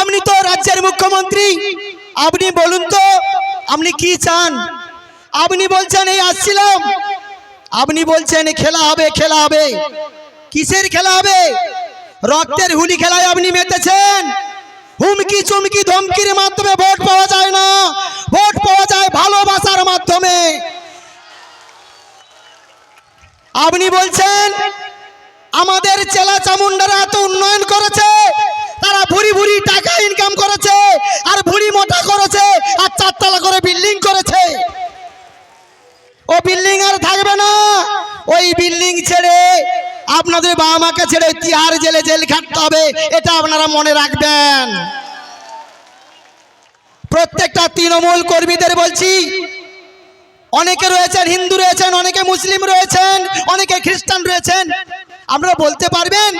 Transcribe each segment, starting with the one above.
আপনি তো রাজ্যের মুখ্যমন্ত্রী। আপনি বলুন তো, আপনি কি চান? আপনি বলছেন এই আসছিলাম। আপনি বলছেন খেলা হবে খেলা হবে। কিসের খেলা হবে? রক্তের হুলি খেলায় আপনি মেতেছেন। হুমকি চুমকি ধমকির মাধ্যমে ভোট পাওয়া যায় না। ভোট পাওয়া যায় ভালোবাসার মাধ্যমে। আপনি বলছেন, আমাদের চেলা চামুন্ডারা এত উন্নয়ন করেছে। ইনকাম করেছে, আর ভুরি মোটা করেছে, আর চারতলা করে বিল্ডিং করেছে। ও বিল্ডিং আর থাকবে না। ওই বিল্ডিং ছেড়ে আপনাদের বাবা মাকে ছেড়ে তিহার জেলে জেল খাটতে হবে, এটা আপনারা মনে রাখবেন। প্রত্যেকটা তৃণমূল কর্মীদের বলছি, অনেকে রয়েছেন, হিন্দু রয়েছেন, অনেকে মুসলিম রয়েছেন, অনেকে খ্রিস্টান রয়েছেন, আপনারা বলতে পারবেন,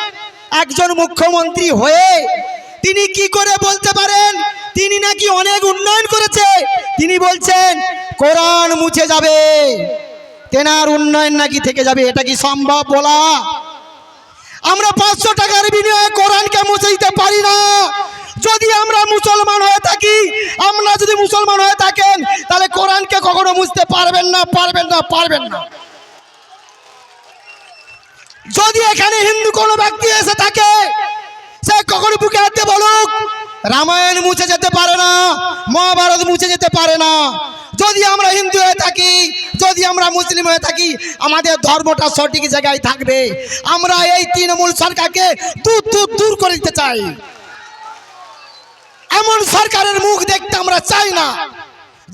একজন মুখ্যমন্ত্রী হয়ে তিনি কি করে বলতে পারেন? তিনি নাকি অনেক উন্নয়ন করেছে। তিনি বলছেন, কোরআন মুছে যাবে। তেনার উন্নয়ন নাকি থেকে যাবে, এটা কি সম্ভব বলা? আমরা পাঁচশো টাকার বিনিময়ে কোরআনকে মুছে দিতে পারি না। যদি আমরা মুসলমান হয়ে থাকি, আমরা যদি মুসলমান হয়ে থাকেন, তাহলে কোরআনকে কখনো মুছতে পারবেন না পারবেন না পারবেন না। যদি এখানে হিন্দু কোনো ব্যক্তি এসে থাকে সে কখনো বুকে হাতে বলুক, রামায়ণ মুছে যেতে পারে না, মহাভারত মুছে যেতে পারে না। যদি আমরা হিন্দু হয়ে থাকি, যদি আমরা মুসলিম হয়ে থাকি, আমাদের ধর্মটা সঠিক জায়গায় থাকবে। আমরা এই তৃণমূল সরকারকে দূর দূর দূর করে দিতে চাই। এমন সরকারের মুখ দেখতে আমরা চাই না,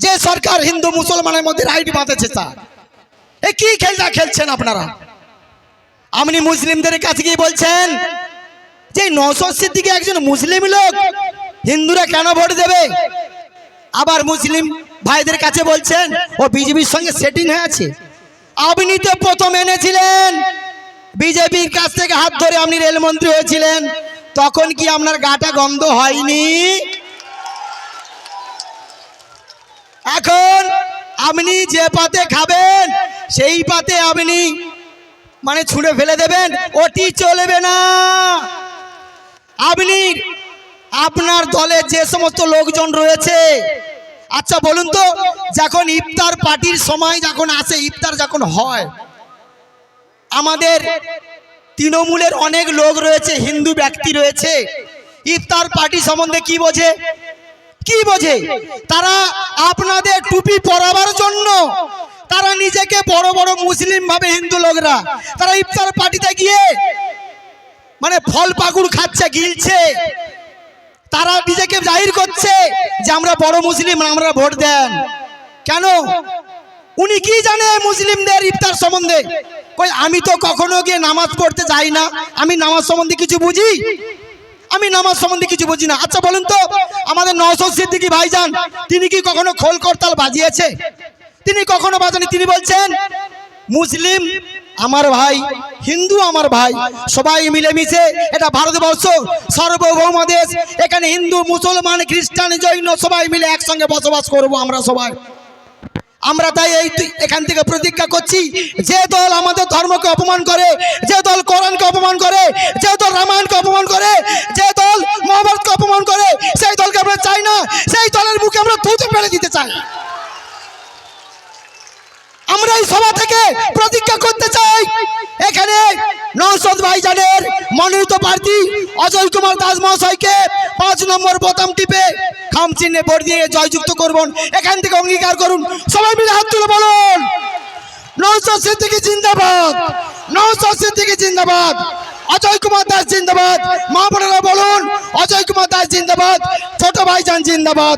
যে সরকার হিন্দু মুসলমানের মধ্যে রাইট বাঁধেছে স্যার এ কি খেলটা খেলছেন আপনারা? আপনি মুসলিমদের কাছে গিয়ে বলছেন যে নশো সিদ্দিকে একজন মুসলিম লোক হিন্দুরা কেন ভোট দেবে? আবার মুসলিম ভাইদের কাছে বলছেন, ও বিজেপির সঙ্গে সেটিং হয়ে আছে। আপনি তো প্রথম এনেছিলেন। বিজেপির কাছ থেকে হাত ধরে আপনি রেলমন্ত্রী হয়েছিলেন। তখন কি আপনার গাটা গন্ধ হয়নি? এখন আপনি যে পাতে খাবেন, সেই পাতে আপনি মানে ছুঁড়ে ফেলে দেবেন, ওটি চলবে না। আপনি আপনার দলে যে সমস্ত লোকজন রয়েছে আচ্ছা বলুন তো, যখন ইফতার পার্টির সময় যখন আসে, ইফতার যখন হয়, আমাদের তৃণমূলের অনেক লোক রয়েছে, হিন্দু ব্যক্তি রয়েছে, ইফতার পার্টি সম্বন্ধে কি বোঝে? কি বোঝে? তারা আপনাদের টুপি পরাবার জন্য, তারা নিজেকে বড় বড় মুসলিম ভাবে হিন্দু লোকরা, তারা ইফতার পার্টিতে গিয়ে মানে ফল পাকুড় খাচ্ছে, গিলছে। তারা নিজেকে জাহির করছে যে আমরা বড় মুসলিম, আমরা ভোট দেন। কেন? উনি কি জানে মুসলিমদের ইফতার সম্বন্ধে? কই, আমি তো কখনো গিয়ে নামাজ পড়তে যাই না। আমি নামাজ সম্বন্ধে কিছু বুঝি? আমি নামাজ সম্বন্ধে কিছু বুঝি না। আচ্ছা বলুন তো, আমাদের নওশদ সিদ্দিকী ভাইজান, তিনি কি কখনো খোল করতাল বাজিয়েছে? তিনি কখনো বাজানি তিনি বলছেন, মুসলিম আমার ভাই, হিন্দু আমার ভাই, সবাই মিলেমিশে এটা ভারতবর্ষ সার্বভৌম দেশ এখানে হিন্দু, মুসলমান, খ্রিস্টান, জৈন সবাই মিলে একসঙ্গে বসবাস করব আমরা সবাই। আমরা তাই এই এখান থেকে প্রতিজ্ঞা করছি, যে দল আমাদের ধর্মকে অপমান করে, যে দল কোরআনকে অপমান করে, যে দল রামায়ণকে অপমান করে, যে দল মহাভারতকে অপমান করে, সেই দলকে আমরা চাই না, সেই দলের মুখে আমরা থুতু ফেলে দিতে চাই। আমরা এই সভা থেকে প্রতিজ্ঞা নৌসদ ভাইজানের মনোনীত প্রার্থী অজয় কুমার দাস মহাশয়কে পাঁচ নম্বর বোতাম টিপে খাম চিহ্নে ভোট দিয়ে জয়যুক্ত করুন এখান থেকে অঙ্গীকার করুন। সবাই মিলে হাত তুলে বলুন। নৌসদ সিদ্দিকি জিন্দাবাদ। নৌসদ সিদ্দিকি জিন্দাবাদ। অজয় কুমার দাস জিন্দাবাদ। মা বোনেরা বলুন, অজয় কুমার দাস জিন্দাবাদ। ছোট ভাইজান জিন্দাবাদ।